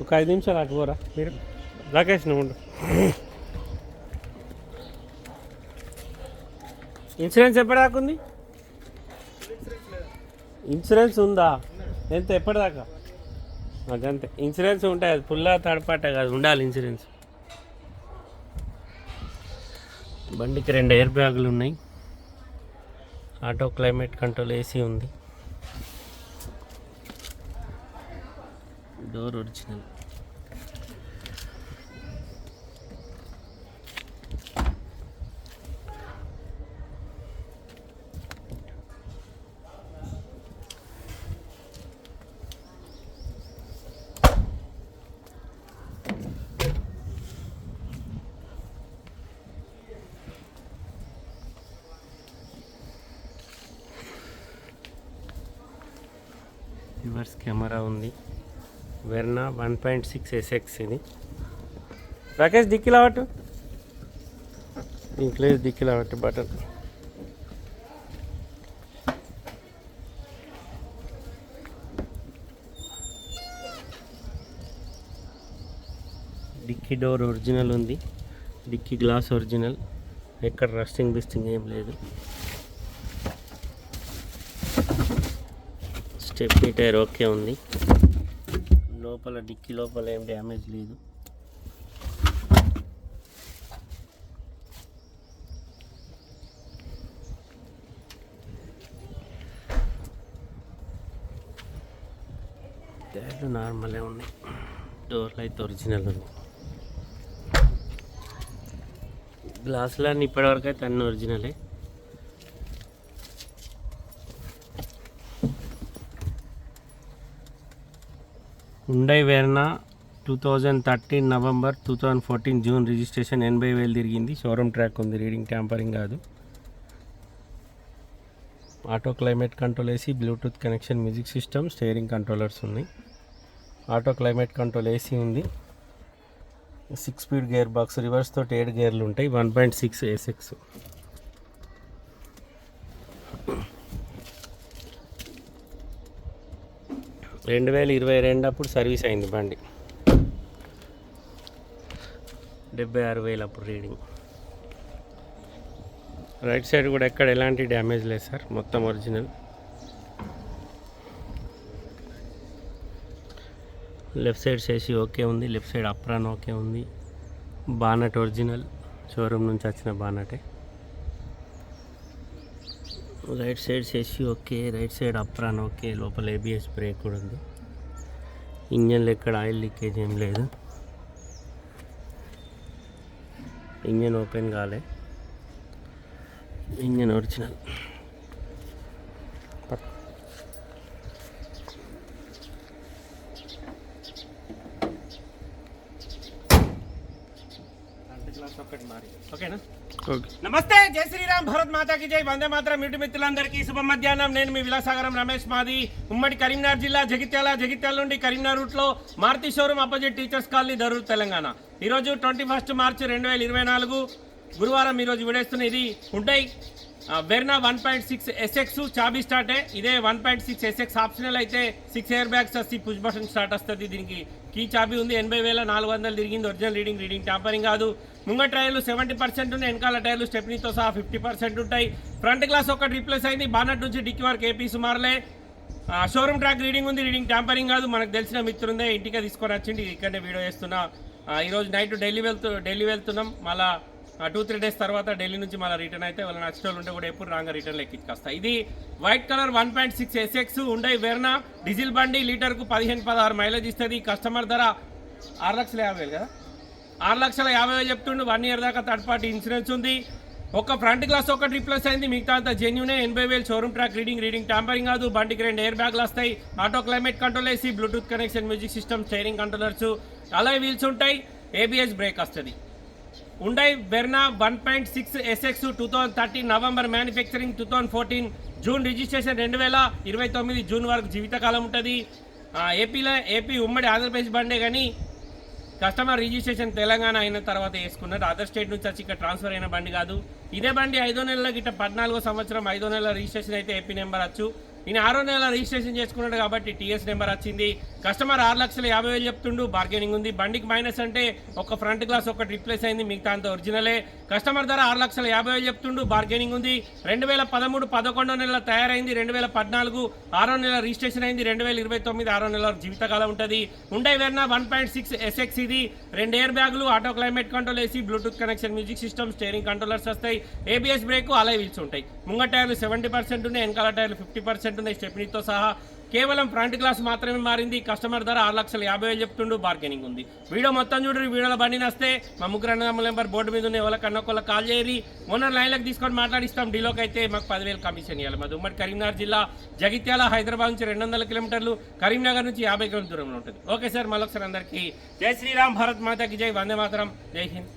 ఒక ఐదు నిమిషాలు అటు పోరా. మీరు రాకేష్ నువ్వు ఉండు. ఇన్సూరెన్స్ ఎప్పటిదాకా ఉంది? ఇన్సూరెన్స్ ఉందా? ఎంత? ఎప్పటిదాకా అదంతే ఇన్సూరెన్స్ ఉంటాయి అది పుల్లా తడపాట కాదు ఉండాలి ఇన్సూరెన్స్. బండికి రెండు ఎయిర్ బ్యాగులు ఉన్నాయి. ఆటో క్లైమేట్ కంట్రోల్ ఏసీ ఉంది. Door original. రివర్స్ కెమెరా ఉంది. Verna one point six SX ఇది. రాకేష్ దిక్కిలా పట్టు. దీంట్లో దిక్కిలా పట్టు బటన్. డిక్కీ డోర్ ఒరిజినల్ ఉంది. Dicky glass original. ఎక్కడ రస్టింగ్ బిస్టింగ్ ఏం లేదు. స్టెప్ టైర్ ఓకే ఉంది. లోపల డిక్కి లోపల ఏం డ్యామేజ్ లేదు. టైర్లు నార్మలే ఉన్నాయి. డోర్లు అయితే ఒరిజినల్ ఉంది. గ్లాసులన్నీ ఇప్పటివరకు అయితే అన్నీ ఒరిజినలే Hyundai Verna two thousand thirteen November two thousand fourteen June registration ఎనభై వేలు తిరిగింది. షోరూమ్ ట్రాక్ ఉంది. రీడింగ్ ట్యాంపరింగ్ కాదు. Auto climate control AC Bluetooth connection music system steering controllers ఉన్నాయి. ఆటో క్లైమేట్ కంట్రోల్ ఏసీ ఉంది. Six speed gear box reverse తోటి ఏడు గేర్లు ఉంటాయి. వన్ పాయింట్ సిక్స్ ఏ రెండు వేల ఇరవై రెండు అప్పుడు సర్వీస్ అయింది బండి. డెబ్బై ఆరు వేలు అప్పుడు రీడింగ్. రైట్ సైడ్ కూడా ఎక్కడ ఎలాంటి డ్యామేజ్ లేదు సార్ మొత్తం ఒరిజినల్. లెఫ్ట్ సైడ్ చేసి ఓకే ఉంది లెఫ్ట్ సైడ్ అప్రాన్ ఓకే ఉంది. బానట్ ఒరిజినల్ షోరూమ్ నుంచి వచ్చిన బానటే. రైట్ సైడ్ చేసి okay right side apron okay లోపల ఏబిఎస్ బ్రేక్ కూడా ఉంది. ఇంజన్లో ఎక్కడ ఆయిల్ లీకేజ్ ఏం లేదు. ఇంజన్ ఓపెన్ కాలే. Engine original. నమస్తే జై శ్రీరామ్ భరత్ మాతాకి జై. వందే మాత్రం యూటి మిత్రులందరికీ శుభ మధ్యాహ్నం. నేను మీ విలాసాగరం రమేష్ మాది. ఉమ్మడి కరీంనగర్ జిల్లా జగిత్యాల జగిత్యాల నుండి కరీంనగర్ రూట్లో Maruti showroom opposite teachers colony Darur Telangana. ఈ రోజు ట్వంటీ ఫస్ట్ మార్చి రెండు వేల ఇరవై నాలుగు. గురువారం ఈ రోజు విడేస్తున్న ఇది ఉంటాయి Verna one point six SX చాబీ స్టార్టే ఇదే one point six SX optional అయితే సిక్స్ ఇయర్ బ్యాగ్స్ వస్తే పుష్ బటన్ స్టార్ట్ వస్తుంది దీనికి. కీ చాబీ ఉంది ఎనభై వేల నాలుగు వందలు తిరిగింది ఒరిజినల్ రీడింగ్ రీడింగ్ ట్యాంపరింగ్ కాదు. ముంగ టైర్లు సెవెంటీ పర్సెంట్ ఉన్నాయి వెనకాల టైర్లు స్టెప్నీతో సహా ఫిఫ్టీ పర్సెంట్ ఉంటాయి. ఫ్రంట్ గ్లాస్ ఒకటి రీప్లేస్ అయింది బానట్ నుంచి డిక్కి వరకు ఏపీ సుమారులే. షోరూమ్ ట్రాక్ రీడింగ్ ఉంది రీడింగ్ ట్యాంపరింగ్ కాదు మనకు తెలిసిన మిత్రుందే ఇంటికి తీసుకొని వచ్చింది ఇక్కడనే వీడియో చేస్తున్నా. ఈరోజు నైట్ ఢిల్లీ వెళ్తూ ఢిల్లీ వెళ్తున్నాం మళ్ళీ టూ త్రీ డేస్ తర్వాత ఢిల్లీ నుంచి మళ్ళీ రిటర్న్ అయితే వాళ్ళ నచ్చిన ఉంటే కూడా ఎప్పుడు రాగా రిటర్న్ ఎక్కించుకొస్తా ఇది white colour one point six SX ఉండే వెర్నా డీజిల్ బండి లీటర్కు పదిహేను పదహారు మైలేజ్ ఇస్తుంది. కస్టమర్ ధర ఆరు లక్షల యాభై వేలు కదా? ఆరు లక్షల యాభై వేలు చెప్తుండు. వన్ ఇయర్ దాకా థర్డ్ పార్టీ ఇన్సూరెన్స్ ఉంది. ఒక ఫ్రంట్ గ్లాస్ ఒకటి రిప్లేస్ అయింది. మిగతా అంతా జెన్యునే ఎనభై వేలు showroom track reading reading tampering కాదు. బండికి రెండు ఎయిర్ బ్యాగ్లు వస్తాయి. ఆటో క్లైమేట్ కంట్రోల్ వేసి Bluetooth connection music system steering controllers. అలాగే వీల్స్ ఉంటాయి. ఏబిఎస్ బ్రేక్ వస్తుంది. Hyundai Verna one point six SX two thousand thirteen November manufacturing two thousand fourteen June registration రెండు వేల ఇరవై తొమ్మిది జూన్ వరకు జీవితకాలం ఉంటుంది. ఏపీలో ఏపీ ఉమ్మడి ఆంధ్రప్రదేశ్ బండే కానీ కస్టమర్ రిజిస్ట్రేషన్ తెలంగాణ అయిన తర్వాత వేసుకున్నారు. అదర్ స్టేట్ నుంచి వచ్చి ఇక్కడ ట్రాన్స్ఫర్ అయిన బండి కాదు. ఇదే బండి ఐదో నెలల గిట్ట పద్నాలుగో సంవత్సరం ఐదో నెలల రిజిస్ట్రేషన్ అయితే ఏపీ నెంబర్ వచ్చు ఈయన ఆరో నెల రిజిస్ట్రేషన్ చేసుకున్నాడు కాబట్టి టీఎస్ నెంబర్ వచ్చింది. కస్టమర్ ఆరు లక్షల యాభై వేలు చెప్తుండు బార్గెనింగ్ ఉంది. బండికి మైనస్ అంటే ఒక ఫ్రంట్ గ్లాస్ ఒకటి రిప్లేస్ అయింది మిగతా అంత ఒరిజినలే. కస్టమర్ ధర ఆరు లక్షల యాభై వేలు చెప్తుండు బార్గెనింగ్ ఉంది. రెండు వేల పదమూడు పదకొండో నెల తయారైంది రెండు వేల పద్నాలుగు ఆరో నెల రిజిస్ట్రేషన్ అయింది రెండు వేల ఇరవై తొమ్మిది ఆరో నెల జీవితకాలం ఉంటుంది. ఉండే Verna one point six SX ఇది. రెండు ఎయిర్ బ్యాగులు ఆటో క్లైమేట్ కంట్రోల్ వేసి Bluetooth connection music system steering controllers వస్తాయి. ఏబిఎస్ బ్రేక్ అలా వీల్స్ ఉంటాయి. ముంగ టైర్లు సెవెంటీ పర్సెంట్ ఉన్నాయి వెనకాల టైర్లు ఫిఫ్టీ పర్సెంట్ ఉన్నాయి స్టెప్నీతో సహా కేవలం ఫ్రంట్ గ్లాస్ మాత్రమే మారింది. కస్టమర్ ధర ఆరు లక్షల యాభై వేలు చెప్తుండు బార్గెనింగ్ ఉంది. వీడియో మొత్తం చూడండి వీడియోలో బండి నస్తే. మా ముగ్గురు అన్నదమ్ముల నెంబర్ బోర్డు మీద ఉన్న ఎవరికన్నా ఒకళ్ళ కాల్ చేయరి ఓనర్ లైన్లకు తీసుకొని మాట్లాడిస్తాం. డీలోకి అయితే మాకు పదివేలు కమిషన్ ఇవ్వాలి మాది ఉమ్మడి కరీంనగర్ జిల్లా జగిత్యాల హైదరాబాద్ నుంచి రెండు వందల కిలోమీటర్లు కరీంనగర్ నుంచి యాభై కిలోమీటర్ దూరంలో ఉంటుంది. ఓకే సార్ మళ్ళొకసారి అందరికీ జై శ్రీరామ్ భారత్ మాతకి జై వందే మాతరం జై హింద్.